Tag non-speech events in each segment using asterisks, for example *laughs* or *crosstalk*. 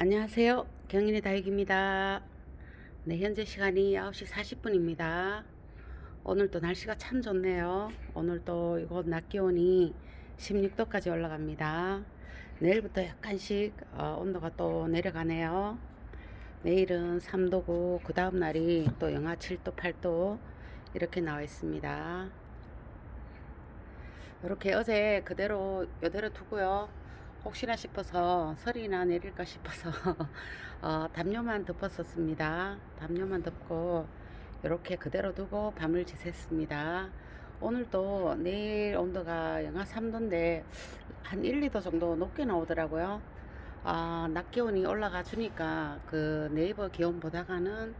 안녕하세요. 경인의 다육입니다. 네, 현재 시간이 9시 40분입니다. 오늘도 날씨가 참 좋네요. 오늘도 이곳 낮 기온이 16도까지 올라갑니다. 내일부터 약간씩 어, 온도가 또 내려가네요. 내일은 3도고 그 다음 날이 또 영하 7도, 8도 이렇게 나와 있습니다. 이렇게 어제 그대로 이대로 두고요. 혹시나 싶어서 설이나 내릴까 싶어서 *laughs* 어, 담요만 덮었었습니다. 담요만 덮고 이렇게 그대로 두고 밤을 지샜습니다. 오늘도 내일 온도가 영하 3도인데 한 1, 2도 정도 높게 나오더라고요. 아, 낮 기온이 올라가 주니까 그 네이버 기온 보다가는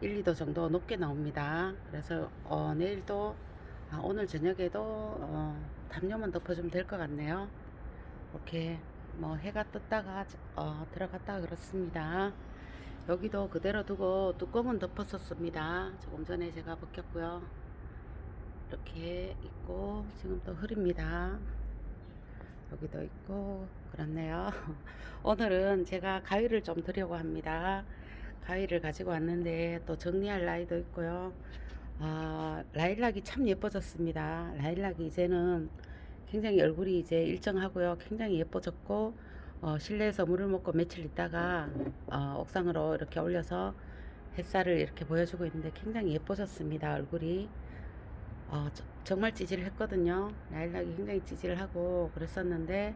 1, 2도 정도 높게 나옵니다. 그래서 어, 내일도 아, 오늘 저녁에도 어, 담요만 덮어주면 될 것 같네요. 이렇게 뭐 해가 떴다가 어, 들어갔다가 그렇습니다. 여기도 그대로 두고 뚜껑은 덮었었습니다. 조금 전에 제가 벗겼고요. 이렇게 있고 지금 또 흐립니다. 여기도 있고 그렇네요. *laughs* 오늘은 제가 가위를 좀 드려고 합니다. 가위를 가지고 왔는데 또 정리할 나이도 있고요. 아, 라일락이 참 예뻐졌습니다. 라일락이 이제는 굉장히 얼굴이 이제 일정하고요. 굉장히 예뻐졌고 어, 실내에서 물을 먹고 며칠 있다가 어, 옥상으로 이렇게 올려서 햇살을 이렇게 보여주고 있는데 굉장히 예뻐졌습니다. 얼굴이 어, 저- 정말 찌질했거든요. 라일락이 굉장히 찌질하고 그랬었는데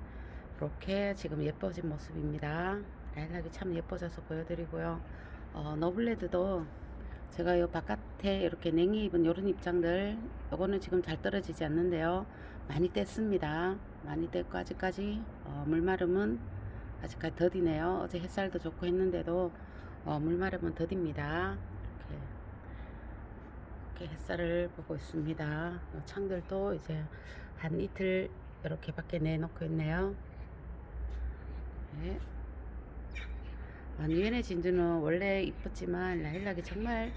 이렇게 지금 예뻐진 모습입니다. 라일락이 참 예뻐져서 보여드리고요. 어, 너블레드도 제가 요 바깥에 이렇게 냉이 입은 요런 입장들 요거는 지금 잘 떨어지지 않는데요. 많이 뗐습니다. 많이 뗐고 아직까지 어, 물마름은 아직까지 더디네요. 어제 햇살도 좋고 했는데도 어, 물마름은 더딥니다. 이렇게, 이렇게 햇살을 보고 있습니다. 요 창들도 이제 한 이틀 이렇게 밖에 내놓고 있네요. 네. 아, 니엔의 진주는 원래 이뻤지만 라일락이 정말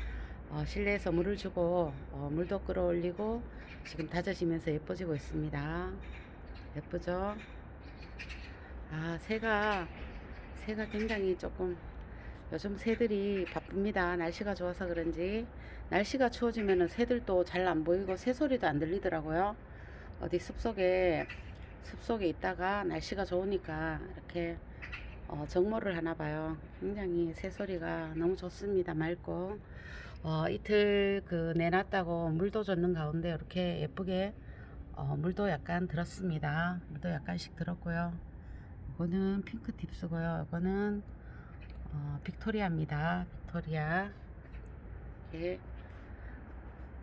어, 실내에서 물을 주고 어, 물도 끌어올리고 지금 다져지면서 예뻐지고 있습니다. 예쁘죠? 아 새가 새가 굉장히 조금 요즘 새들이 바쁩니다. 날씨가 좋아서 그런지 날씨가 추워지면은 새들도 잘 안 보이고 새 소리도 안 들리더라고요. 어디 숲속에 숲속에 있다가 날씨가 좋으니까 이렇게 어, 정모를 하나 봐요. 굉장히 새 소리가 너무 좋습니다. 맑고 어, 이틀 그 내놨다고 물도 줬는 가운데 이렇게 예쁘게 어, 물도 약간 들었습니다. 물도 약간씩 들었고요. 이거는 핑크 팁스고요. 이거는 어, 빅토리아입니다. 빅토리아. 이렇게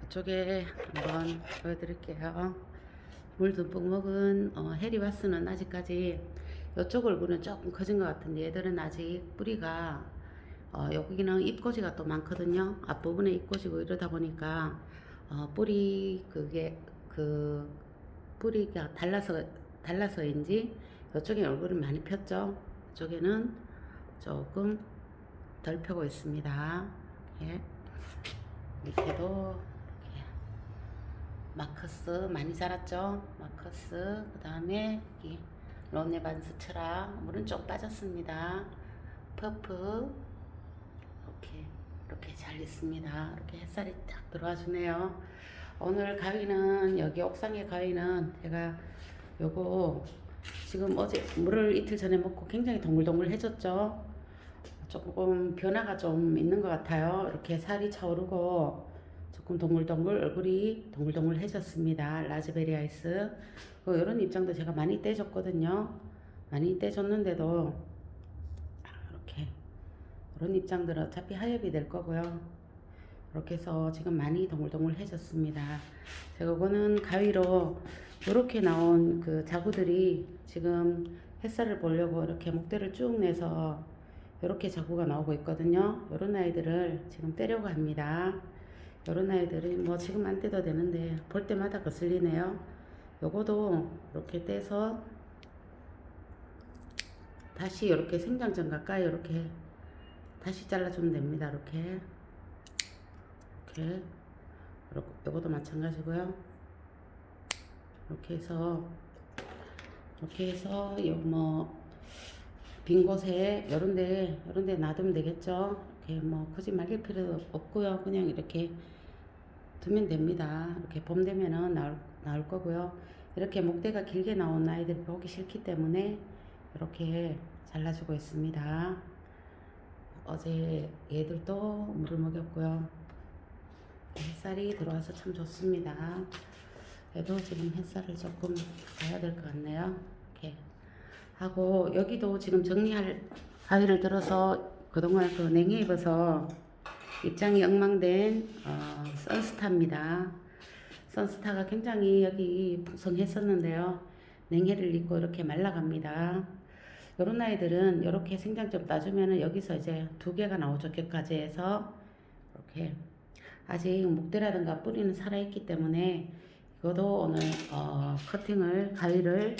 이쪽에 한번 보여드릴게요. 물 듬뿍 먹은 어, 해리바스는 아직까지 이쪽 얼굴은 조금 커진 것 같은데 얘들은 아직 뿌리가 어, 여기는 잎꽂이가 또 많거든요. 앞부분에 잎꽂이고 이러다 보니까 어, 뿌리 그게 그 뿌리가 달라서 달라서인지 이쪽에 얼굴을 많이 폈죠. 이쪽에는 조금 덜 펴고 있습니다. 이렇게 밑에도 이렇게 마커스 많이 자랐죠. 마커스 그 다음에 여기 로네반스 트라 물은 좀 빠졌습니다. 퍼프 이렇게 잘 있습니다. 이렇게 햇살이 딱 들어와 주네요. 오늘 가위는 여기 옥상의 가위는 제가 요거 지금 어제 물을 이틀 전에 먹고 굉장히 동글동글해졌죠. 조금 변화가 좀 있는 것 같아요. 이렇게 살이 차오르고 조금 동글동글 얼굴이 동글동글해졌습니다. 라즈베리 아이스. 그 이런 입장도 제가 많이 떼줬거든요. 많이 떼줬는데도 이런 입장들은 어차피 하엽이 될 거고요. 이렇게 해서 지금 많이 동글동글해졌습니다. 제가 이거는 가위로 이렇게 나온 그 자구들이 지금 햇살을 보려고 이렇게 목대를 쭉 내서 이렇게 자구가 나오고 있거든요. 이런 아이들을 지금 떼려고 합니다. 이런 아이들이 뭐 지금 안 떼도 되는데 볼 때마다 거슬리네요. 요거도 이렇게 떼서 다시 이렇게 생장전 가까이 이렇게 다시 잘라주면 됩니다. 이렇게 이렇게 요것도 마찬가지고요. 이렇게 해서 이렇게 해서 요뭐 빈 곳에 요런데 요런데 놔두면 되겠죠. 이렇게 뭐 굳이 말릴 필요 없고요. 그냥 이렇게 두면 됩니다. 이렇게 봄 되면은 나올, 나올 거고요. 이렇게 목대가 길게 나온 아이들 보기 싫기 때문에 이렇게 잘라주고 있습니다. 어제 얘들도 물을 먹였고요. 햇살이 들어와서 참 좋습니다. 얘도 지금 햇살을 조금 봐야 될 것 같네요. 이렇게 하고 여기도 지금 정리할 가위를 들어서 그동안 그 냉해 입어서 입장이 엉망된 어, 선스타입니다. 선스타가 굉장히 여기 풍성했었는데요. 냉해를 입고 이렇게 말라갑니다. 요런 아이들은 이렇게 생장 좀 따주면은 여기서 이제 두 개가 나오죠. 격까지 해서 이렇게 아직 목대라든가 뿌리는 살아있기 때문에 이것도 오늘 어, 커팅을 가위를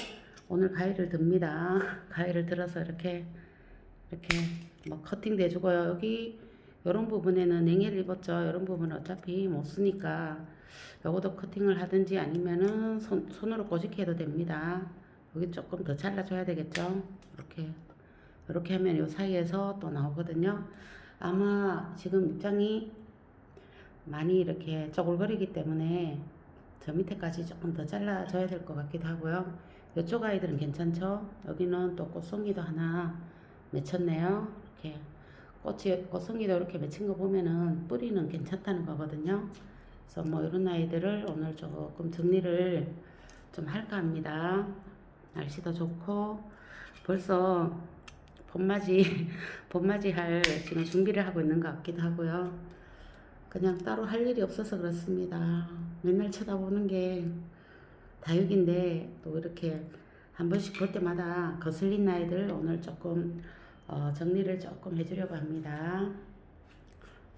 오늘 가위를 듭니다. *laughs* 가위를 들어서 이렇게 이렇게 뭐 커팅 돼주고요. 여기 이런 부분에는 냉해를 입었죠. 이런 부분은 어차피 못 쓰니까 요것도 커팅을 하든지 아니면은 손, 손으로 꼬집게 해도 됩니다. 여기 조금 더 잘라줘야 되겠죠. 이렇게 이렇게 하면 요 사이에서 또 나오거든요. 아마 지금 입장이 많이 이렇게 쪼글거리기 때문에 저 밑에까지 조금 더 잘라줘야 될 것 같기도 하고요. 이쪽 아이들은 괜찮죠? 여기는 또 꽃송이도 하나 맺혔네요. 이렇게 꽃이 꽃송이도 이렇게 맺힌 거 보면은 뿌리는 괜찮다는 거거든요. 그래서 뭐 이런 아이들을 오늘 조금 정리를 좀 할까 합니다. 날씨도 좋고 벌써 봄맞이 *laughs* 봄맞이 할 지금 준비를 하고 있는 것 같기도 하고요. 그냥 따로 할 일이 없어서 그렇습니다. 맨날 쳐다보는 게 다육인데 또 이렇게 한 번씩 볼 때마다 거슬린 아이들 오늘 조금 어, 정리를 조금 해주려고 합니다.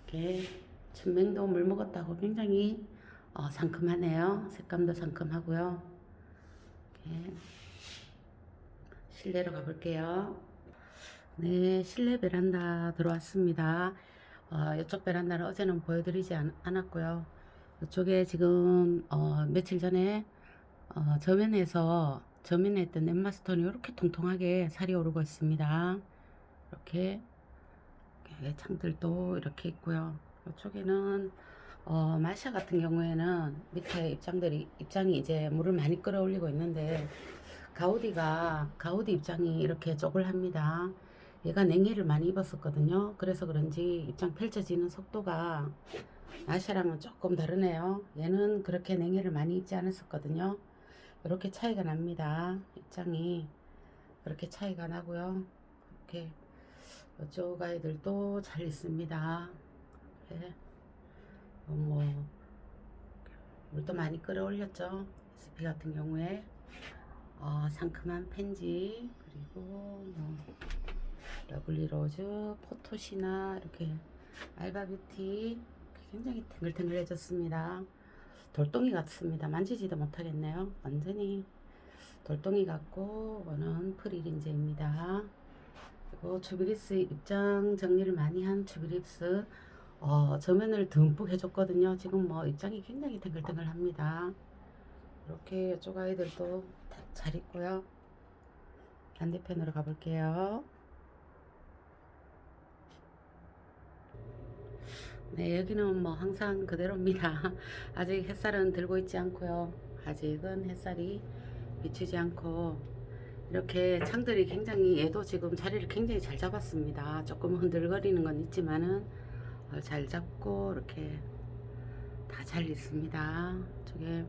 이렇게 춘맹도 물 먹었다고 굉장히 어, 상큼하네요. 색감도 상큼하고요. 이렇게 실내로 가볼게요. 네, 실내 베란다 들어왔습니다. 어, 이쪽 베란다를 어제는 보여드리지 않, 않았고요. 이쪽에 지금 어, 며칠 전에 어, 저면에서 저면에 있던 엠마스톤이 이렇게 통통하게 살이 오르고 있습니다. 이렇게, 이렇게 창들도 이렇게 있고요. 이쪽에는 어, 마샤 같은 경우에는 밑에 입장들이 입장이 이제 물을 많이 끌어올리고 있는데 가우디가 가우디 입장이 이렇게 쪼글합니다. 얘가 냉해를 많이 입었었거든요. 그래서 그런지 입장 펼쳐지는 속도가 마샤랑은 조금 다르네요. 얘는 그렇게 냉해를 많이 입지 않았었거든요. 이렇게 차이가 납니다. 입장이 그렇게 차이가 나고요. 이렇게 이쪽 아이들도 잘 있습니다. 어, 뭐 물도 많이 끌어올렸죠. SP 같은 경우에 어, 상큼한 펜지 그리고 뭐 러블리 로즈, 포토시나 이렇게 알바뷰티 굉장히 탱글탱글해졌습니다. 돌덩이 같습니다. 만지지도 못하겠네요. 완전히 돌덩이 같고 이거는 프리린제입니다. 그리고 주비립스 입장 정리를 많이 한 주비립스 어, 저면을 듬뿍 해줬거든요. 지금 뭐 입장이 굉장히 탱글탱글합니다. 이렇게 이쪽 아이들도 다잘 있고요. 반대편으로 가볼게요. 네, 여기는 뭐 항상 그대로입니다. *laughs* 아직 햇살은 들고 있지 않고요. 아직은 햇살이 비추지 않고 이렇게 창들이 굉장히 얘도 지금 자리를 굉장히 잘 잡았습니다. 조금 흔들거리는 건 있지만은 어, 잘 잡고 이렇게 다 잘 있습니다. 저게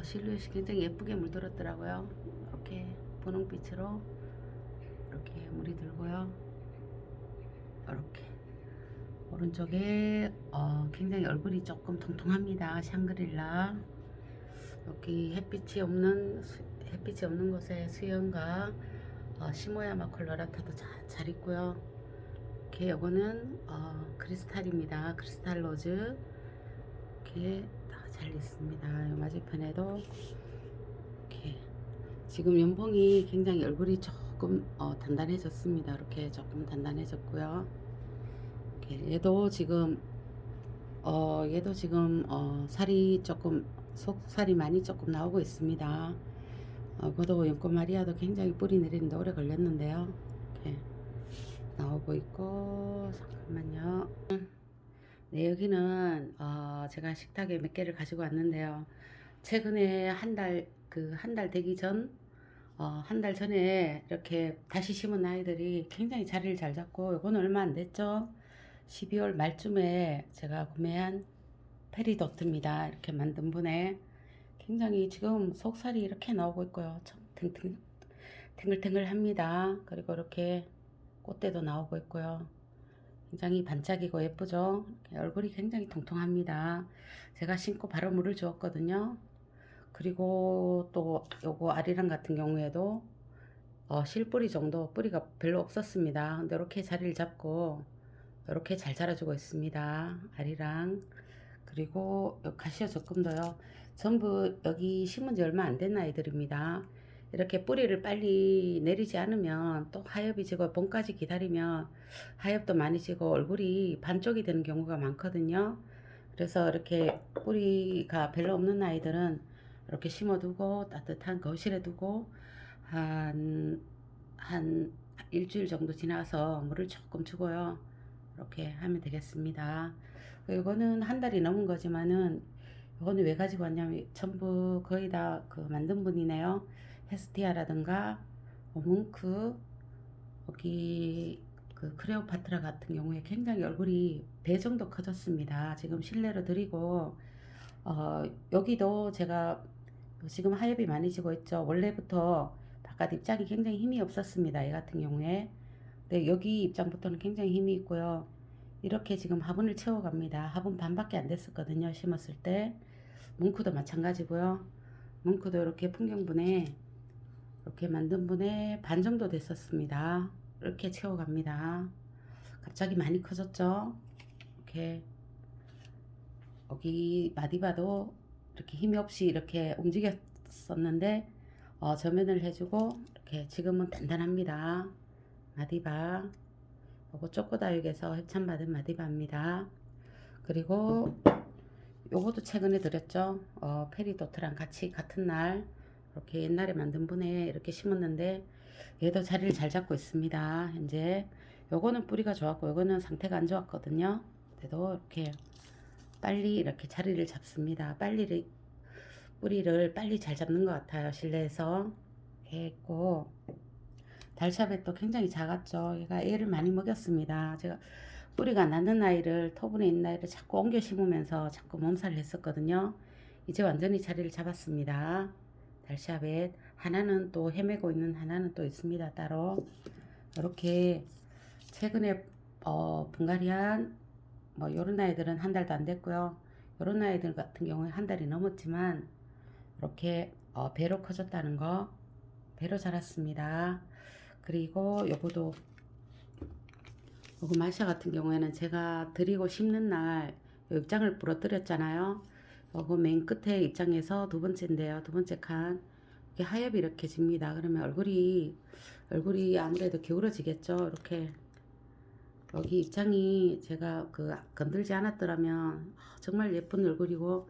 어, 실루엣이 굉장히 예쁘게 물들었더라고요. 이렇게 분홍빛으로 이렇게 물이 들고요. 이렇게 오른쪽에 어, 굉장히 얼굴이 조금 통통합니다. 샹그릴라 여기 햇빛이 없는 수- 햇빛이 없는 곳에 수영과 어, 시모야마 콜로라타도 잘, 잘 있고요. 이렇게 요거는 어, 크리스탈입니다. 크리스탈 로즈 이렇게 다 잘 있습니다. 요 맞은편에도 이렇게 지금 연봉이 굉장히 얼굴이 조금 어, 단단해졌습니다. 이렇게 조금 단단해졌고요. 이렇게 얘도 지금 어 얘도 지금 어 살이 조금 속 살이 많이 조금 나오고 있습니다. 어, 고도 연꽃 마리아도 굉장히 뿌리 내리는데 오래 걸렸는데요. 이렇게 나오고 있고 잠깐만요. 네 여기는 어, 제가 식탁에 몇 개를 가지고 왔는데요. 최근에 한 달 그 한 달 되기 전 어, 한 달 전에 이렇게 다시 심은 아이들이 굉장히 자리를 잘 잡고 이건 얼마 안 됐죠. 12월 말쯤에 제가 구매한 페리도트입니다. 이렇게 만든 분에 굉장히 지금 속살이 이렇게 나오고 있고요. 참 탱탱, 탱글탱글합니다. 그리고 이렇게 꽃대도 나오고 있고요. 굉장히 반짝이고 예쁘죠? 얼굴이 굉장히 통통합니다. 제가 신고 바로 물을 주었거든요. 그리고 또 요거 아리랑 같은 경우에도 어, 실뿌리 정도 뿌리가 별로 없었습니다. 근데 이렇게 자리를 잡고 이렇게 잘 자라주고 있습니다. 아리랑 그리고 요 가시오 적금도요. 전부 여기 심은 지 얼마 안 된 아이들입니다. 이렇게 뿌리를 빨리 내리지 않으면 또 하엽이 지고 봄까지 기다리면 하엽도 많이 지고 얼굴이 반쪽이 되는 경우가 많거든요. 그래서 이렇게 뿌리가 별로 없는 아이들은 이렇게 심어두고 따뜻한 거실에 두고 한, 한 일주일 정도 지나서 물을 조금 주고요. 이렇게 하면 되겠습니다. 이거는 한 달이 넘은 거지만은 이거는 왜 가지고 왔냐면 전부 거의 다 그 만든 분이네요. 헤스티아라든가 뭐 뭉크 여기 그 크레오파트라 같은 경우에 굉장히 얼굴이 배 정도 커졌습니다. 지금 실내로 드리고 어 여기도 제가 지금 하엽이 많이 지고 있죠. 원래부터 바깥 입장이 굉장히 힘이 없었습니다. 얘 같은 경우에. 근데 여기 입장부터는 굉장히 힘이 있고요. 이렇게 지금 화분을 채워갑니다. 화분 반밖에 안 됐었거든요. 심었을 때. 뭉크도 마찬가지고요. 뭉크도 이렇게 풍경분에 이렇게 만든 분에 반 정도 됐었습니다. 이렇게 채워갑니다. 갑자기 많이 커졌죠? 이렇게 여기 마디바도 이렇게 힘이 없이 이렇게 움직였었는데 어, 저면을 해주고 이렇게 지금은 단단합니다. 마디바 요거 쪼꼬다육에서 협찬받은 마디바입니다. 그리고 요것도 최근에 드렸죠. 어, 페리도트랑 같이 같은 날 이렇게 옛날에 만든 분에 이렇게 심었는데 얘도 자리를 잘 잡고 있습니다. 현재 요거는 뿌리가 좋았고 요거는 상태가 안 좋았거든요. 그래도 이렇게 빨리 이렇게 자리를 잡습니다. 빨리 뿌리를 빨리 잘 잡는 것 같아요. 실내에서 했고 달샤벳 도 굉장히 작았죠. 얘가 애를 많이 먹였습니다. 제가 뿌리가 나는 아이를 토분에 있는 아이를 자꾸 옮겨 심으면서 자꾸 몸살을 했었거든요. 이제 완전히 자리를 잡았습니다. 달샤벳 하나는 또 헤매고 있는 하나는 또 있습니다. 따로 이렇게 최근에 어, 분갈이한 뭐 요런 아이들은 한 달도 안 됐고요. 요런 아이들 같은 경우에 한 달이 넘었지만 이렇게 어, 배로 커졌다는 거 배로 자랐습니다. 그리고 요거도 요거 마샤 같은 경우에는 제가 드리고 심는 날 입장을 부러뜨렸잖아요. 요거 맨 끝에 입장에서 두 번째인데요. 두 번째 칸 이렇게 하엽이 이렇게 집니다. 그러면 얼굴이 얼굴이 아무래도 기울어지겠죠. 이렇게 여기 입장이 제가 그 건들지 않았더라면 정말 예쁜 얼굴이고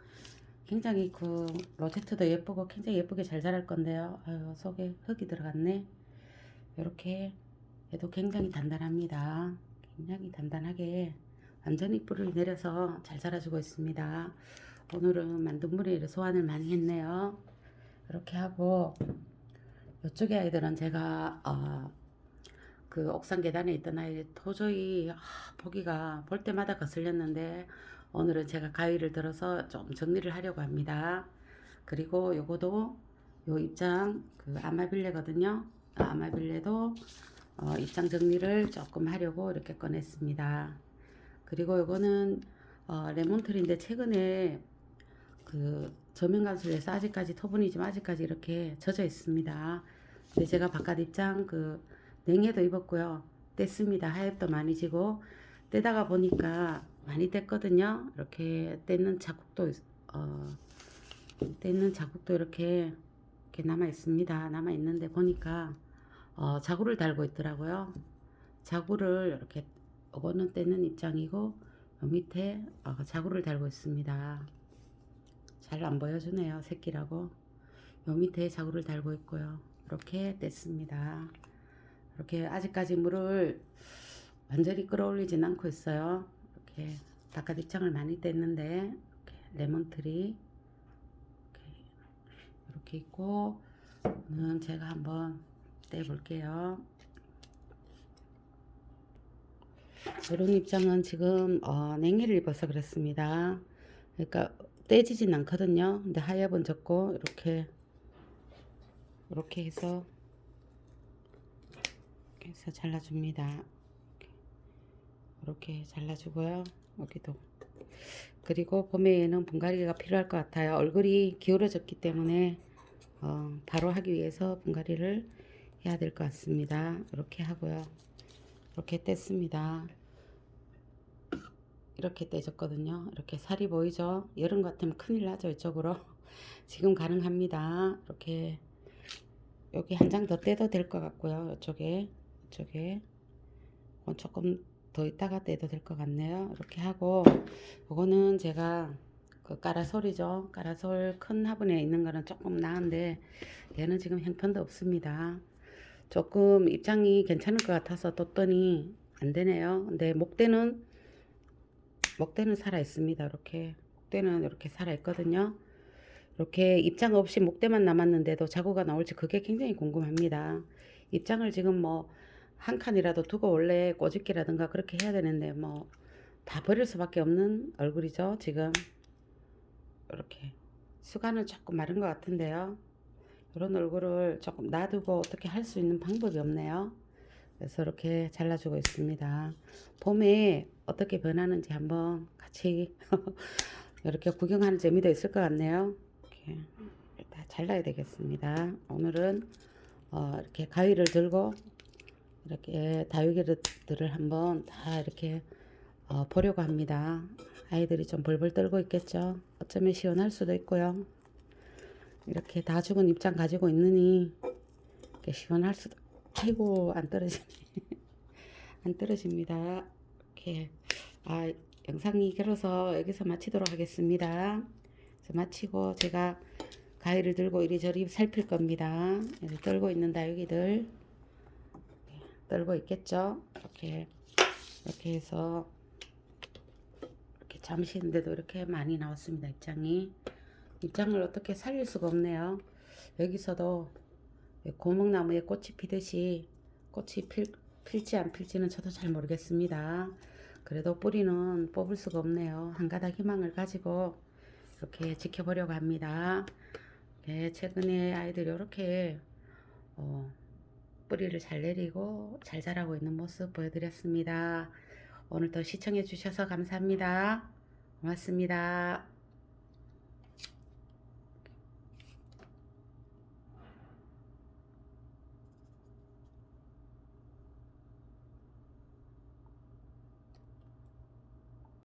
굉장히 그 로제트도 예쁘고 굉장히 예쁘게 잘 자랄 건데요. 아유 속에 흙이 들어갔네. 이렇게 얘도 굉장히 단단합니다. 굉장히 단단하게 완전히 뿌리를 내려서 잘 자라주고 있습니다. 오늘은 만든 물에 소환을 많이 했네요. 이렇게 하고 이쪽에 아이들은 제가 어, 그 옥상 계단에 있던 아이 도저히 아, 보기가 볼 때마다 거슬렸는데 오늘은 제가 가위를 들어서 좀 정리를 하려고 합니다. 그리고 요거도 요 입장 그 아마빌레거든요. 아마빌레도 어, 입장 정리를 조금 하려고 이렇게 꺼냈습니다. 그리고 요거는 어, 레몬트리인데 최근에 그 저면 간수에서 아직까지 토분이지만 아직까지 이렇게 젖어 있습니다. 근데 제가 바깥 입장 그 냉해도 입었고요. 뗐습니다. 하엽도 많이 지고 떼다가 보니까 많이 뗐거든요. 이렇게 떼는 자국도 있- 어, 떼는 자국도 이렇게 이렇게 남아 있습니다. 남아 있는데 보니까 어, 자구를 달고 있더라고요. 자구를 이렇게 이거는 떼는 입장이고 요 밑에 어, 자구를 달고 있습니다. 잘 안 보여주네요. 새끼라고. 요 밑에 자구를 달고 있고요. 이렇게 뗐습니다. 이렇게 아직까지 물을 완전히 끌어올리진 않고 있어요. 이렇게 입장을 많이 뗐는데 레몬트리 이렇게, 이렇게 있고 는 제가 한번 떼볼게요. 이런 입장은 지금 어, 냉이를 입어서 그렇습니다. 그러니까 떼지진 않거든요. 근데 하엽은 적고 이렇게 이렇게 해서 이렇게 해서 잘라줍니다. 이렇게 잘라주고요. 여기도 그리고 봄에는 분갈이가 필요할 것 같아요. 얼굴이 기울어졌기 때문에 어, 바로 하기 위해서 분갈이를 해야 될 것 같습니다. 이렇게 하고요. 이렇게 뗐습니다. 이렇게 떼졌거든요. 이렇게 살이 보이죠? 여름 같으면 큰일 나죠. 이쪽으로. *laughs* 지금 가능합니다. 이렇게 여기 한 장 더 떼도 될 것 같고요. 이쪽에 이쪽에 조금 더 있다가 떼도 될 것 같네요. 이렇게 하고 이거는 제가 그 까라솔이죠. 까라솔 큰 화분에 있는 거는 조금 나은데 얘는 지금 형편도 없습니다. 조금 입장이 괜찮을 것 같아서 뒀더니 안 되네요. 근데 목대는 목대는 살아 있습니다. 이렇게 목대는 이렇게 살아 있거든요. 이렇게 입장 없이 목대만 남았는데도 자구가 나올지 그게 굉장히 궁금합니다. 입장을 지금 뭐 한 칸이라도 두고 원래 꼬집기라든가 그렇게 해야 되는데 뭐 다 버릴 수밖에 없는 얼굴이죠. 지금 이렇게 수간은 조금 마른 것 같은데요. 이런 얼굴을 조금 놔두고 어떻게 할 수 있는 방법이 없네요. 그래서 이렇게 잘라주고 있습니다. 봄에 어떻게 변하는지 한번 같이 *laughs* 이렇게 구경하는 재미도 있을 것 같네요. 이렇게 다 잘라야 되겠습니다. 오늘은 어, 이렇게 가위를 들고 이렇게 다육이들을 한번 다 이렇게 어, 보려고 합니다. 아이들이 좀 벌벌 떨고 있겠죠. 어쩌면 시원할 수도 있고요. 이렇게 다 죽은 입장 가지고 있느니 이렇게 시원할 수도 아이고 안 떨어지네. *laughs* 안 떨어집니다. 이렇게 아 영상이 길어서 여기서 마치도록 하겠습니다. 마치고 제가 가위를 들고 이리저리 살필 겁니다. 여기 떨고 있는 다육이들. 떨고 있겠죠? 이렇게 이렇게 해서 이렇게 잠시 했는데도 이렇게 많이 나왔습니다 입장이. 입장을 어떻게 살릴 수가 없네요. 여기서도 고목나무에 꽃이 피듯이 꽃이 필, 필지 안 필지는 저도 잘 모르겠습니다. 그래도 뿌리는 뽑을 수가 없네요. 한 가닥 희망을 가지고 이렇게 지켜보려고 합니다. 네, 최근에 아이들이 이렇게 어, 뿌리를 잘 내리고 잘 자라고 있는 모습 보여드렸습니다. 오늘도 시청해 주셔서 감사합니다. 고맙습니다.